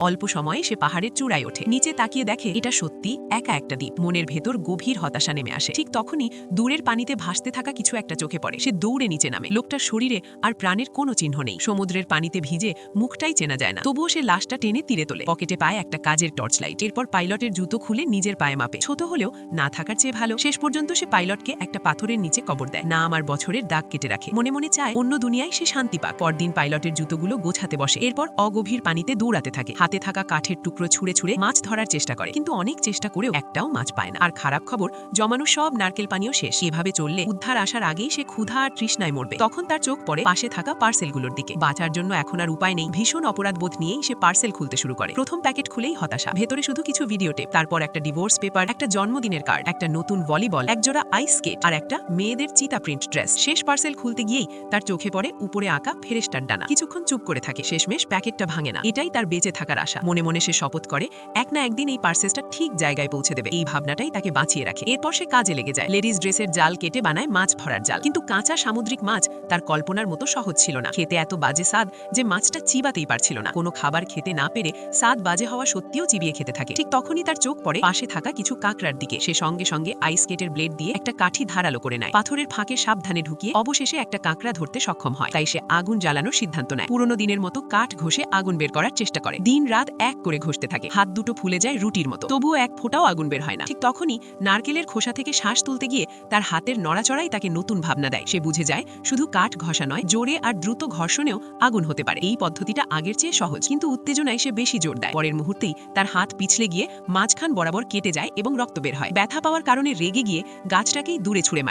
অল্প সময়ে সে পাহাড়ের চূড়ায় ওঠে। নিচে তাকিয়ে দেখে এটা সত্যি একা একটা দ্বীপ। মনের ভেতর গভীর হতাশা নেমে আসে। ঠিক তখনই দূরের পানিতে ভাসতে থাকা কিছু একটা চোখে পড়ে। সে দৌড়ে নিচে নামে। লোকটার শরীরে আর প্রাণের কোনো চিহ্ন নেই। সমুদ্রের পানিতে ভিজে মুখটাই চেনা যায় না। তবুও সে লাশটা টেনে তীরে তোলে। পকেটে পায় একটা কাজের টর্চ লাইট এরপর পাইলটের জুতো খুলে নিজের পায়ে মাপে। ছোট হলেও না থাকার চেয়ে ভালো। শেষ পর্যন্ত সে পাইলটকে একটা পাথরের নিচে কবর দেয়। না আমার বছরের দাগ কেটে রাখে। মনে মনে চায় অন্য দুনিয়ায় সে শান্তি পাক। পরদিন পাইলটের জুতোগুলো গোছাতে বসে। এরপর অগভীর পানিতে দৌড়াতে থাকে। থাকা কাঠের টুকরো ছুঁড়ে ছুঁড়ে মাছ ধরার চেষ্টা করে। কিন্তু অনেক চেষ্টা করেও একটাও মাছ পায় না। আর খারাপ খবর, জমানো সব নারকেল পানিও শেষ। এভাবে চললে উদ্ধার আসার আগেই সে ক্ষুধা আর তৃষ্ণায় মরবে। তখন তার চোখ পড়ে পাশে থাকা পার্সেলগুলোর দিকে। বাঁচার জন্য এখন আর উপায় নেই। ভীষণ অপরাধ বোধ নিয়েই সে পার্সেল খুলতে শুরু করে। প্রথম প্যাকেট খুলেই হতাশা। ভেতরে শুধু কিছু ভিডিও টেপ, তারপর একটা ডিভোর্স পেপার, একটা জন্মদিনের কার্ড, একটা নতুন ভলিবল, একজোড়া আইস স্কেট আর একটা মেয়েদের চিতা প্রিন্ট ড্রেস। শেষ পার্সেল খুলতে গিয়েই তার চোখে পড়ে উপরে আঁকা ফেরেস্টার ডানা। কিছুক্ষণ চুপ করে থাকে। শেষমেশ প্যাকেটটা ভাঙে না। এটাই তার বেঁচে থাকার আশা। মনে মনে সে শপথ করে, এক না একদিন এই পার্সেসটা ঠিক জায়গায় পৌঁছে দেবে। এই ভাবনাটাই তাকে বাঁচিয়ে রাখে। এরপর সে কাজে লেগে যায়। লেডিস ড্রেসের জাল কেটে বানায় মাছ ভরার জাল। কিন্তু কাঁচা সামুদ্রিক মাছ তার কল্পনার মতো সহজ ছিল না। খেতে এত বাজে স্বাদ যে মাছটা চিবাতেই পারছিল না। কোনো খাবার খেতে না পেরে স্বাদ বাজে হওয়া সত্যিও চিবিয়ে খেতে থাকে। ঠিক তখনই তার চোখ পড়ে পাশে থাকা কিছু কাঁকড়ার দিকে। সে সঙ্গে সঙ্গে আইস স্কেটের ব্লেড দিয়ে একটা কাঠি ধারালো করে নেয়। পাথরের ফাঁকে সাবধানে ঢুকিয়ে অবশেষে একটা কাঁকড়া ধরতে সক্ষম হয়। তাই সে আগুন জ্বালানোর সিদ্ধান্ত নেয়। পুরনো দিনের মতো কাঠ ঘষে আগুন বের করার চেষ্টা করে। দিন রাত এক করে ঘষতে থাকে। হাত দুটো ফুলে যায় রুটির মতো। তবুও এক ফোঁটাও আগুন বের হয় না। ঠিক তখনই নারকেলের খোসা থেকে শ্বাস তুলতে গিয়ে তার হাতের নড়াচড়াই তাকে নতুন ভাবনা দেয়। সে বুঝে যায়, শুধু কাঠ ঘষা নয়, জোরে আর দ্রুত ঘর্ষণেও আগুন হতে পারে। এই পদ্ধতিটা আগের চেয়ে সহজ, কিন্তু উত্তেজনায় সে বেশি জোর দেয়। পরের মুহূর্তেই তার হাত পিছলে গিয়ে মাঝখান বরাবর কেটে যায় এবং রক্ত বের হয়। ব্যথা পাওয়ার কারণে রেগে গিয়ে গাছটাকেই দূরে ছুঁড়ে মারে।